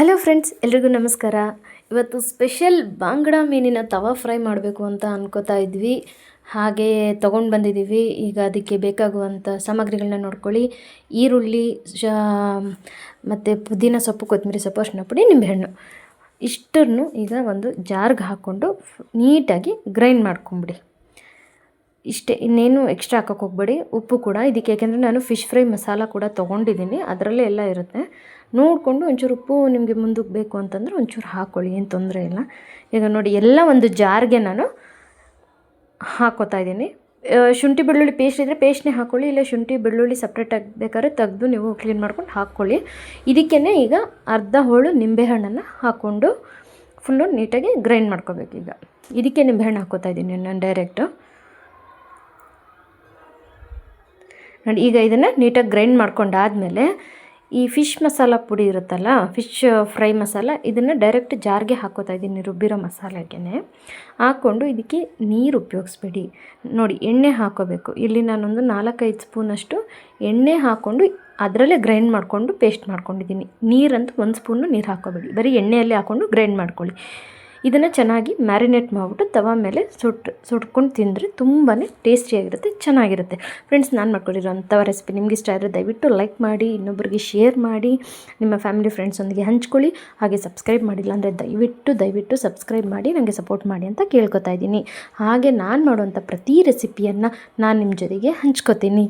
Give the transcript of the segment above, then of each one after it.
Hello friends, ಎಲ್ರಿಗೂ ನಮಸ್ಕಾರ. ಇವತ್ತು ಸ್ಪೆಷಲ್ ಬಾಂಗಡ ಮೀನಿನ ತವಾ ಫ್ರೈ ಮಾಡಬೇಕು ಅಂತ ಅನ್ಕೋತಾ ಇದ್ವಿ. ಹಾಗೆ ತೊಗೊಂಡು ಬಂದಿದ್ದೀವಿ ಈಗ ಅದಕ್ಕೆ ಬೇಕಾಗುವಂಥ ಸಾಮಗ್ರಿಗಳನ್ನ ನೋಡ್ಕೊಳ್ಳಿ. ಈರುಳ್ಳಿ, ಶಾ, ಮತ್ತು ಪುದೀನ ಸೊಪ್ಪು, ಕೊತ್ತಂಬರಿ ಸೊಪ್ಪು ಅರ್ಶಿನ ಪುಡಿ, ನಿಂಬೆಹಣ್ಣು. ಇಷ್ಟನ್ನು ಈಗ ಒಂದು ಜಾರ್ಗೆ ಹಾಕ್ಕೊಂಡು ನೀಟಾಗಿ ಗ್ರೈಂಡ್ ಮಾಡ್ಕೊಂಬಿಡಿ. ಇಷ್ಟೇ, ಇನ್ನೇನು ಎಕ್ಸ್ಟ್ರಾ ಹಾಕೋಕೆ ಹೋಗ್ಬೇಡಿ. ಉಪ್ಪು ಕೂಡ ಇದಕ್ಕೆ, ಯಾಕೆಂದರೆ ನಾನು ಫಿಶ್ ಫ್ರೈ ಮಸಾಲ ಕೂಡ ತೊಗೊಂಡಿದ್ದೀನಿ. ಅದರಲ್ಲೇ ಎಲ್ಲ ಇರುತ್ತೆ. ನೋಡಿಕೊಂಡು ಒಂಚೂರು ಉಪ್ಪು ನಿಮಗೆ ಮುಂದಕ್ಕೆ ಬೇಕು ಅಂತಂದರೆ ಒಂಚೂರು ಹಾಕ್ಕೊಳ್ಳಿ ಏನು ತೊಂದರೆ ಇಲ್ಲ. ಈಗ ನೋಡಿ, ಎಲ್ಲ ಒಂದು ಜಾರ್ಗೆ ನಾನು ಹಾಕೋತಾ ಇದ್ದೀನಿ. ಶುಂಠಿ ಬೆಳ್ಳುಳ್ಳಿ ಪೇಸ್ಟ್ ಇದ್ದರೆ ಪೇಸ್ಟ್ನೇ ಹಾಕ್ಕೊಳ್ಳಿ ಇಲ್ಲ ಶುಂಠಿ ಬೆಳ್ಳುಳ್ಳಿ ಸಪ್ರೇಟ್ ಬೇಕಾದ್ರೆ ತೆಗೆದು ನೀವು ಕ್ಲೀನ್ ಮಾಡ್ಕೊಂಡು ಹಾಕ್ಕೊಳ್ಳಿ ಇದಕ್ಕೇ ಈಗ ಅರ್ಧ ಹೋಳು ನಿಂಬೆಹಣ್ಣನ್ನು ಹಾಕ್ಕೊಂಡು ಫುಲ್ಲು ನೀಟಾಗಿ ಗ್ರೈಂಡ್ ಮಾಡ್ಕೋಬೇಕು ಈಗ. ಇದಕ್ಕೆ ನಿಂಬೆಹಣ್ಣು ಹಾಕ್ಕೋತಾ ಇದ್ದೀನಿ ನಾನು ಡೈರೆಕ್ಟು ನೋಡಿ, ಈಗ ಇದನ್ನು ನೀಟಾಗಿ ಗ್ರೈಂಡ್ ಮಾಡ್ಕೊಂಡಾದಮೇಲೆ ಈ ಫಿಶ್ ಮಸಾಲ ಪುಡಿ ಇರುತ್ತಲ್ಲ ಫಿಶ್ ಫ್ರೈ ಮಸಾಲ, ಇದನ್ನು ಡೈರೆಕ್ಟ್ ಜಾರ್ಗೆ ಹಾಕೋತಾ ಇದ್ದೀನಿ, ರುಬ್ಬಿರೋ ಮಸಾಲೆಗೆ ಹಾಕ್ಕೊಂಡು ಇದಕ್ಕೆ ನೀರು ಉಪಯೋಗಿಸ್ಬೇಡಿ. ನೋಡಿ, ಎಣ್ಣೆ ಹಾಕೋಬೇಕು. ಇಲ್ಲಿ ನಾನೊಂದು ನಾಲ್ಕೈದು ಸ್ಪೂನಷ್ಟು ಎಣ್ಣೆ ಹಾಕ್ಕೊಂಡು ಅದರಲ್ಲೇ ಗ್ರೈಂಡ್ ಮಾಡಿಕೊಂಡು ಪೇಸ್ಟ್ ಮಾಡ್ಕೊಂಡಿದ್ದೀನಿ. ನೀರಂತೂ ಒಂದು ಸ್ಪೂನು ನೀರು ಹಾಕೋಬೇಡಿ. ಬರೀ ಎಣ್ಣೆಯಲ್ಲೇ ಹಾಕ್ಕೊಂಡು ಗ್ರೈಂಡ್ ಮಾಡ್ಕೊಳ್ಳಿ. ಇದನ್ನು ಚೆನ್ನಾಗಿ ಮ್ಯಾರಿನೇಟ್ ಮಾಡಿಬಿಟ್ಟು ತವ ಮೇಲೆ ಸುಟ್ಟು ಸುಟ್ಕೊಂಡು ತಿಂದರೆ ತುಂಬಾ ಟೇಸ್ಟಿಯಾಗಿರುತ್ತೆ ಚೆನ್ನಾಗಿರುತ್ತೆ. ಫ್ರೆಂಡ್ಸ್ ನಾನು ಮಾಡ್ಕೊಂಡಿರೋಂಥ ರೆಸಿಪಿ ನಿಮ್ಗೆ ಇಷ್ಟ ಆದರೆ ದಯವಿಟ್ಟು ಲೈಕ್ ಮಾಡಿ ಇನ್ನೊಬ್ಬರಿಗೆ ಶೇರ್ ಮಾಡಿ, ನಿಮ್ಮ ಫ್ಯಾಮಿಲಿ ಫ್ರೆಂಡ್ಸೊಂದಿಗೆ ಹಂಚ್ಕೊಳ್ಳಿ. ಹಾಗೆ ಸಬ್ಸ್ಕ್ರೈಬ್ ಮಾಡಿಲ್ಲ ಅಂದರೆ ದಯವಿಟ್ಟು ದಯವಿಟ್ಟು ಸಬ್ಸ್ಕ್ರೈಬ್ ಮಾಡಿ ನನಗೆ ಸಪೋರ್ಟ್ ಮಾಡಿ ಅಂತ ಕೇಳ್ಕೊತಾ ಇದ್ದೀನಿ. ಹಾಗೆ ನಾನು ಮಾಡುವಂಥ ಪ್ರತಿ ರೆಸಿಪಿಯನ್ನು ನಾನು ನಿಮ್ಮ ಜೊತೆಗೆ ಹಂಚ್ಕೋತೀನಿ.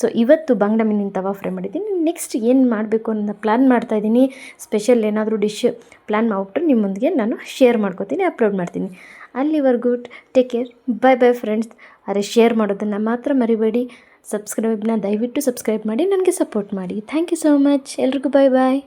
ಸೊ ಇವತ್ತು ಬಂಗ್ಡ ಮೀನಿನ ತವಾ ಫ್ರೈ ಮಾಡಿದ್ದೀನಿ. ನೆಕ್ಸ್ಟ್ ಏನು ಮಾಡಬೇಕು ಅನ್ನೋ ಪ್ಲ್ಯಾನ್ ಮಾಡ್ತಾಯಿದ್ದೀನಿ ಸ್ಪೆಷಲ್ ಏನಾದರೂ ಡಿಶ್ ಪ್ಲ್ಯಾನ್ ಮಾಡಿಬಿಟ್ಟು ನಿಮ್ಮೊಂದಿಗೆ ನಾನು ಶೇರ್ ಮಾಡ್ಕೋತೀನಿ ಅಪ್ಲೋಡ್ ಮಾಡ್ತೀನಿ. ಅಲ್ಲಿವರೆಗೂ take care bye bye friends ಅರೆ ಶೇರ್ ಮಾಡೋದನ್ನು ಮಾತ್ರ ಮರಿಬೇಡಿ. ಸಬ್ಸ್ಕ್ರೈಬ್ನ ದಯವಿಟ್ಟು ಸಬ್ಸ್ಕ್ರೈಬ್ ಮಾಡಿ, ನನಗೆ ಸಪೋರ್ಟ್ ಮಾಡಿ. ಥ್ಯಾಂಕ್ ಯು ಸೋ ಮಚ್ ಎಲ್ರಿಗೂ ಬಾಯ್ ಬಾಯ್